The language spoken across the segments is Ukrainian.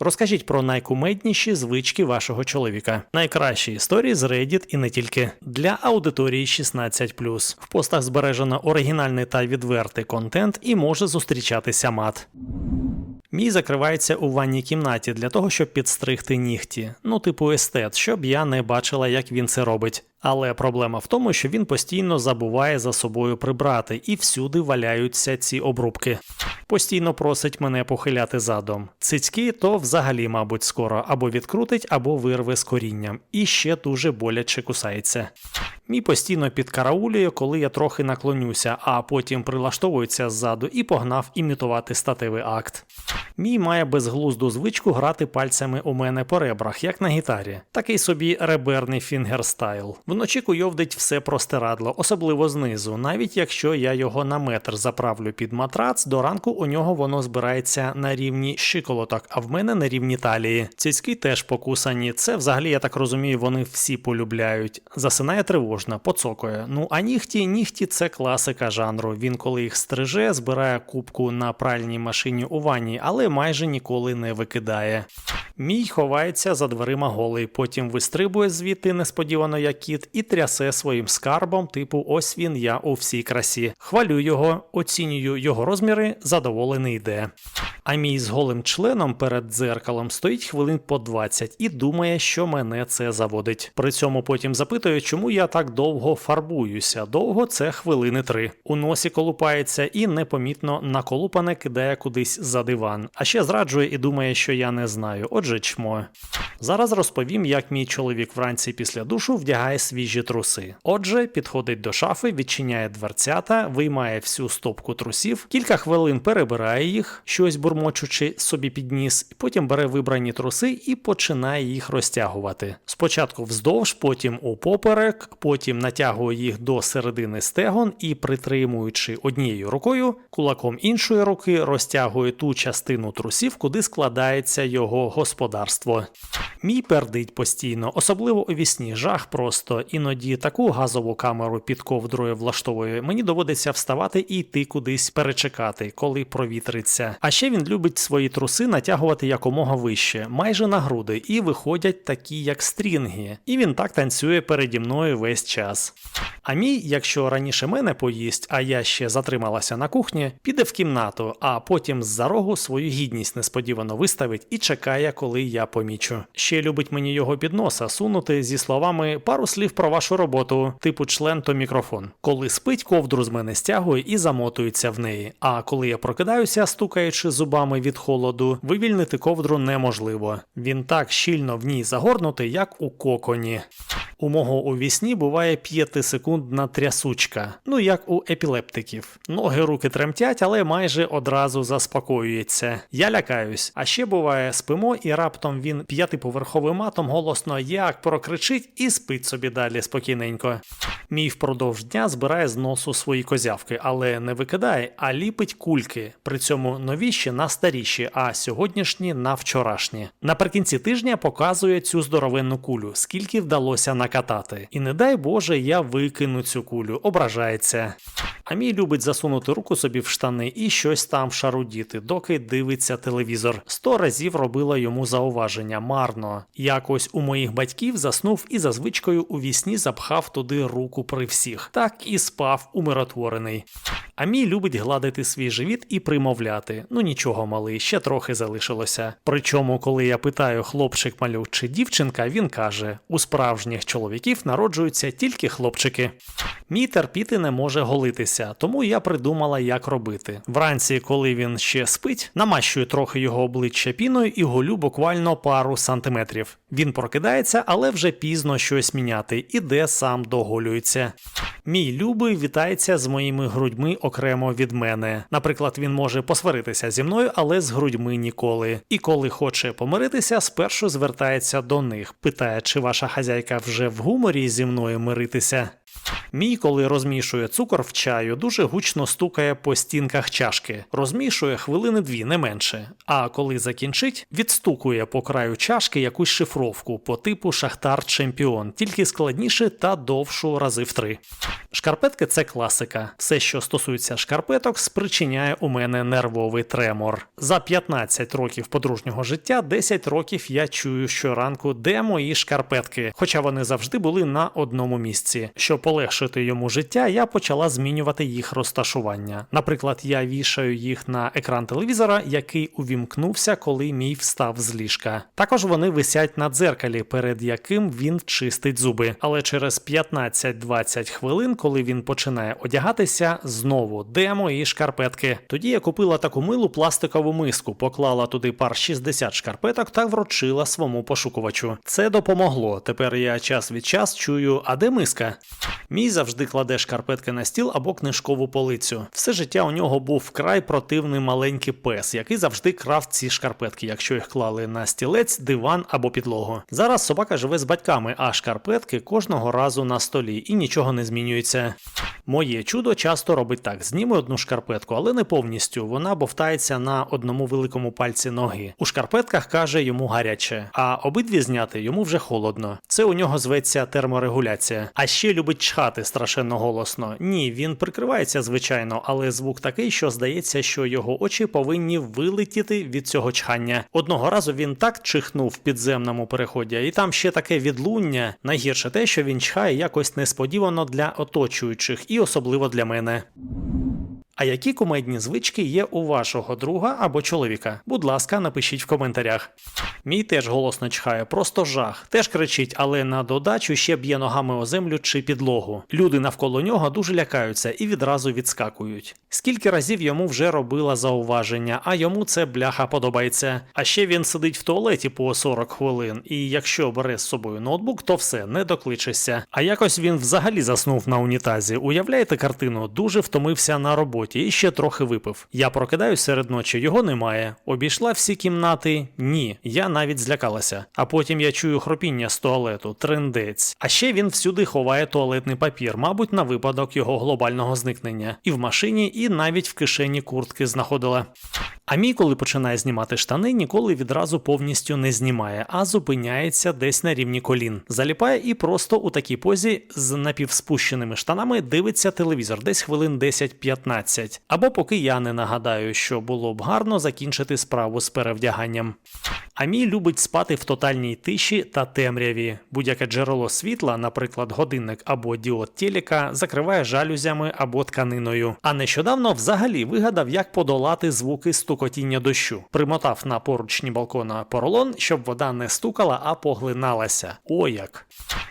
Розкажіть про найкумедніші звички вашого чоловіка. Найкращі історії з Reddit і не тільки для аудиторії 16+. В постах збережено оригінальний та відвертий контент і може зустрічатися мат. Мій закривається у ванній кімнаті для того, щоб підстригти нігті. Ну, типу естет, щоб я не бачила, як він це робить. Але проблема в тому, що він постійно забуває за собою прибрати, і всюди валяються ці обрубки. Постійно просить мене похиляти задом. Цицьки то взагалі, мабуть, скоро або відкрутить, або вирве з корінням, і ще дуже боляче кусається. Мій постійно підкараулює, коли я трохи наклонюся, а потім прилаштовується ззаду і погнав імітувати статевий акт. Мій має безглузду звичку грати пальцями у мене по ребрах, як на гітарі. Такий собі реберний фінгерстайл. Вночі куйовдить все простирадло, особливо знизу, навіть якщо я його на метр заправлю під матрац, до ранку у нього воно збирається на рівні щиколоток, а в мене на рівні талії. Цицьки теж покусані. Це взагалі, я так розумію, вони всі полюбляють. Засинає тривожно, поцокує. Ну а нігті, нігті це класика жанру. Він, коли їх стриже, збирає кубку на пральній машині у ванні, але майже ніколи не викидає. Мій ховається за дверима голий, потім вистрибує звідти несподівано як кіт і трясе своїм скарбом, типу ось він я у всій красі. Хвалю його, оцінюю його розміри, задоволений йде. А мій з голим членом перед дзеркалом стоїть хвилин по 20 і думає, що мене це заводить. При цьому потім запитує, чому я так довго фарбуюся. Довго це хвилини три. У носі колупається і непомітно наколупане кидає кудись за диван. А ще зраджує і думає, що я не знаю. Отже, чмо. Зараз розповім, як мій чоловік вранці після душу вдягає свіжі труси. Отже, підходить до шафи, відчиняє дверцята, виймає всю стопку трусів, кілька хвилин перебирає їх, щось бурмочучи собі під ніс, потім бере вибрані труси і починає їх розтягувати. Спочатку вздовж, потім у поперек, потім натягує їх до середини стегон і, притримуючи однією рукою, кулаком іншої руки розтягує ту частину трусів, куди складається його господарство. Мій пердить постійно, особливо у вісні, жах просто. Іноді таку газову камеру під ковдрою влаштовує. Мені доводиться вставати і йти кудись перечекати, коли провітриться. А ще він любить свої труси натягувати якомога вище, майже на груди, і виходять такі, як стрінги. І він так танцює переді мною весь час. А мій, якщо раніше мене поїсть, а я ще затрималася на кухні, піде в кімнату, а потім з-за рогу свою гідність несподівано виставить і чекає, коли я помічу. Ще любить мені його під носа сунути зі словами пару слів про вашу роботу, типу член то мікрофон. Коли спить, ковдру з мене стягує і замотується в неї. А коли я прокидаюся, стукаючи зубами від холоду, вивільнити ковдру неможливо. Він так щільно в ній загорнутий, як у коконі. У мого у вісні буває п'ятисекундна трясучка, ну як у епілептиків. Ноги руки тремтять, але майже одразу заспокоюється. Я лякаюсь. А ще буває, спимо, і раптом він п'ятиповерховим матом голосно як прокричить і спить собі далі спокійненько. Мій впродовж дня збирає з носу свої козявки, але не викидає, а ліпить кульки. При цьому новіші на старіші, а сьогоднішні на вчорашні. Наприкінці тижня показує цю здоровенну кулю, скільки вдалося накатати. І не дай Боже, я викину цю кулю, ображається. А мій любить засунути руку собі в штани і щось там шарудіти, доки дивиться телевізор. Сто разів робила йому зауваження марно. Якось у моїх батьків заснув і за звичкою у вісні запхав туди руку при всіх. Так і спав умиротворений. А мій любить гладити свій живіт і примовляти. Ну нічого, малий, ще трохи залишилося. Причому, коли я питаю хлопчик малюк чи дівчинка, він каже: у справжніх чоловіків народжуються тільки хлопчики. Мій терпіти не може голитися, тому я придумала, як робити. Вранці, коли він ще спить, намащую трохи його обличчя піною і голю буквально пару сантиметрів. Він прокидається, але вже пізно щось міняти, іде сам доголюється. Мій любий вітається з моїми грудьми окремо від мене. Наприклад, він може посваритися зі мною, але з грудьми ніколи. І коли хоче помиритися, спершу звертається до них, питає, чи ваша хазяйка вже в гуморі зі мною миритися. Мій, коли розмішує цукор в чаю, дуже гучно стукає по стінках чашки. Розмішує хвилини дві, не менше. А коли закінчить, відстукує по краю чашки якусь шифровку по типу Шахтар Чемпіон, тільки складніше та довшу рази в три. Шкарпетки це класика. Все, що стосується шкарпеток, спричиняє у мене нервовий тремор. За 15 років подружнього життя, 10 років я чую щоранку, де мої шкарпетки, хоча вони завжди були на одному місці. Щоб полегшити йому життя, я почала змінювати їх розташування. Наприклад, я вішаю їх на екран телевізора, який увімкнувся, коли мій встав з ліжка. Також вони висять на дзеркалі, перед яким він чистить зуби. Але через 15-20 хвилин, коли він починає одягатися, знову де мої шкарпетки. Тоді я купила таку милу пластикову миску, поклала туди пар 60 шкарпеток та вручила своєму пошукувачу. Це допомогло. Тепер я час від час чую, а де миска? Мій завжди кладе шкарпетки на стіл або книжкову полицю. Все життя у нього був вкрай противний маленький пес, який завжди крав ці шкарпетки, якщо їх клали на стілець, диван або підлогу. Зараз собака живе з батьками, а шкарпетки кожного разу на столі і нічого не змінюється. Моє чудо часто робить так: зніме одну шкарпетку, але не повністю. Вона бовтається на одному великому пальці ноги. У шкарпетках каже йому гаряче, а обидві зняти йому вже холодно. Це у нього зветься терморегуляція. А ще любить чхати страшенно голосно. Ні, він прикривається звичайно, але звук такий, що здається, що його очі повинні вилетіти від цього чхання. Одного разу він так чихнув в підземному переході, і там ще таке відлуння. Найгірше те, що він чхає якось несподівано для оточуючих, і особливо для мене. А які кумедні звички є у вашого друга або чоловіка? Будь ласка, напишіть в коментарях. Мій теж голосно чхає, просто жах. Теж кричить, але на додачу ще б'є ногами о землю чи підлогу. Люди навколо нього дуже лякаються і відразу відскакують. Скільки разів йому вже робила зауваження, а йому це бляха подобається. А ще він сидить в туалеті по 40 хвилин, і якщо бере з собою ноутбук, то все, не докличешся. А якось він взагалі заснув на унітазі. Уявляєте картину, дуже втомився на роботі і ще трохи випив. Я прокидаюсь серед ночі, його немає. Обійшла всі кімнати? Ні. Я навіть злякалася. А потім я чую хропіння з туалету, трендець. А ще він всюди ховає туалетний папір, мабуть, на випадок його глобального зникнення. І в машині, і навіть в кишені куртки знаходила. А мій, коли починає знімати штани, ніколи відразу повністю не знімає, а зупиняється десь на рівні колін. Заліпає і просто у такій позі з напівспущеними штанами дивиться телевізор десь хвилин 10-15. Або поки я не нагадаю, що було б гарно закінчити справу з перевдяганням. А мій любить спати в тотальній тиші та темряві. Будь-яке джерело світла, наприклад, годинник або діод телека, закриває жалюзями або тканиною. А нещодавно взагалі вигадав, як подолати звуки стукотіння дощу. Примотав на поручні балкона поролон, щоб вода не стукала, а поглиналася. О як!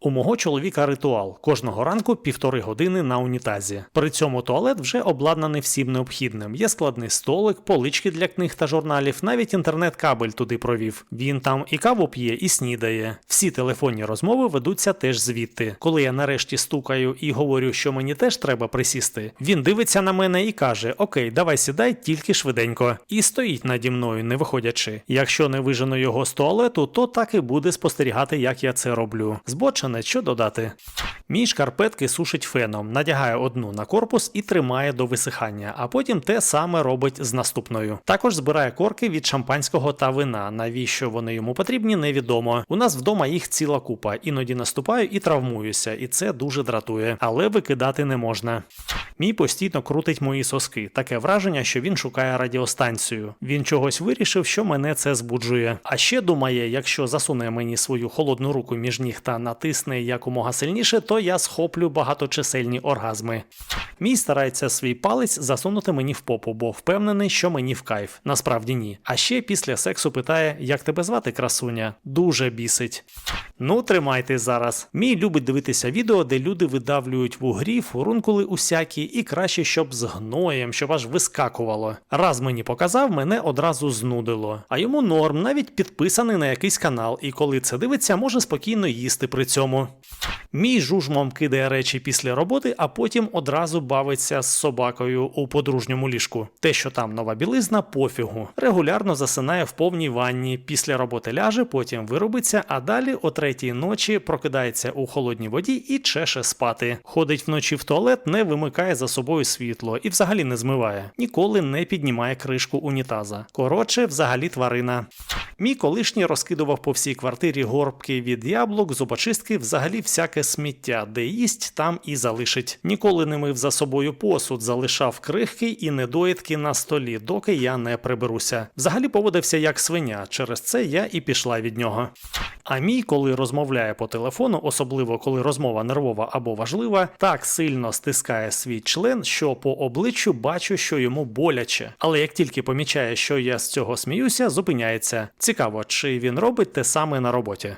У мого чоловіка ритуал кожного ранку півтори години на унітазі. При цьому туалет вже обладнаний всім необхідним. Є складний столик, полички для книг та журналів, навіть інтернет-кабель туди провів. Він там і каву п'є, і снідає. Всі телефонні розмови ведуться теж звідти. Коли я нарешті стукаю і говорю, що мені теж треба присісти, він дивиться на мене і каже: Окей, давай сідай тільки швиденько. І стоїть наді мною, не виходячи. Якщо не вижену його з туалету, то так і буде спостерігати, як я це роблю. Збочене, що додати? Мій шкарпетки сушить феном, надягає одну на корпус і тримає до висихання, а потім те саме робить з наступною. Також збирає корки від шампанського та вина. Навіщо вони йому потрібні, невідомо. У нас вдома їх ціла купа, іноді наступаю і травмуюся, і це дуже дратує, але викидати не можна. Мій постійно крутить мої соски. Таке враження, що він шукає радіостанцію. Він чогось вирішив, що мене це збуджує. А ще думає, якщо засуне мені свою холодну руку між ніг та натисне якомога сильніше, то я схоплю багаточисельні оргазми. Мій старається свій палець засунути мені в попу, бо впевнений, що мені в кайф. Насправді ні. А ще після сексу питає, як тебе звати, красуня. Дуже бісить. Ну, тримайте зараз. Мій любить дивитися відео, де люди видавлюють вугрі, фурункули усякі, і краще, щоб з гноєм, щоб аж вискакувало. Раз мені показав, мене одразу знудило. А йому норм, навіть підписаний на якийсь канал, і коли це дивиться, може спокійно їсти при цьому. more. Мій жужмом кидає речі після роботи, а потім одразу бавиться з собакою у подружньому ліжку. Те, що там нова білизна, пофігу. Регулярно засинає в повній ванні. Після роботи ляже, потім виробиться, а далі о третій ночі прокидається у холодній воді і чеше спати. Ходить вночі в туалет, не вимикає за собою світло і взагалі не змиває. Ніколи не піднімає кришку унітаза. Коротше, взагалі тварина. Мій колишній розкидував по всій квартирі горбки від яблук, зубочистки, взагалі всяке сміття, де їсть, там і залишить. Ніколи не мив за собою посуд, залишав крихки і недоїдки на столі, доки я не приберуся. Взагалі поводився як свиня. Через це я і пішла від нього. А мій, коли розмовляє по телефону, особливо коли розмова нервова або важлива, так сильно стискає свій член, що по обличчю бачу, що йому боляче. Але як тільки помічає, що я з цього сміюся, зупиняється. Цікаво, чи він робить те саме на роботі.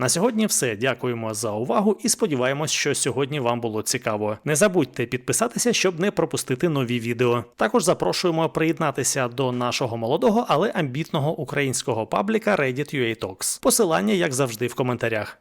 На сьогодні все. Дякуємо за увагу і сподіваємось, що сьогодні вам було цікаво. Не забудьте підписатися, щоб не пропустити нові відео. Також запрошуємо приєднатися до нашого молодого, але амбітного українського пабліка Reddit UA Talks. Посилання, як завжди, в коментарях.